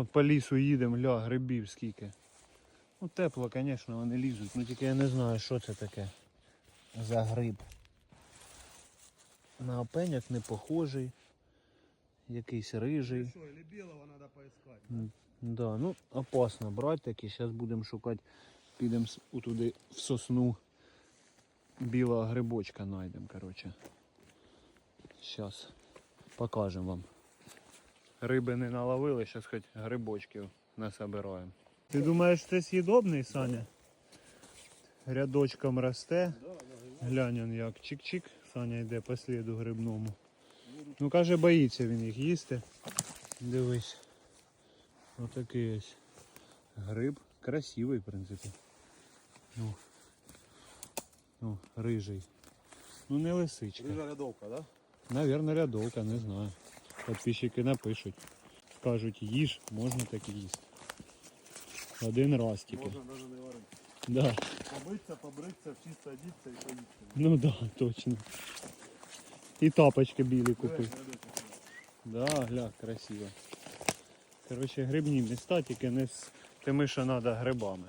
От по лісу їдемо, ля, грибів скільки. Ну тепло, звісно, вони лізуть, ну тільки я не знаю, що це таке за гриб. На опеняк не похожий. Якийсь рижий. Що, или білого треба поискати? Да, ну опасно брати такі. Зараз будемо шукати, підемо туди в сосну. Білого грибочка знайдемо, коротше. Зараз покажемо вам. Риби не наловили, зараз хоч грибочків насобираємо. Ти думаєш, це з'їдобний, Саня? Рядочком росте. Глянь он як. Чик-чик. Саня йде по сліду грибному. Ну каже, боїться він їх їсти. Дивись. Отакий ось гриб. Красивий, в принципі. Ну, ну, рижий. Ну не лисичка. Рижа рядовка, да? Наверно, рядовка, не знаю. Подписчики напишуть. Скажуть, їж, можна так і їсти. Один раз тільки. Можна навіть не варити. Да. Побриться, побриться, чисто одіться і поїсти. Ну да, точно. І тапочки білі купив. Да, гля, красиво. Короче, грибні міста, тільки не з тими, що треба грибами.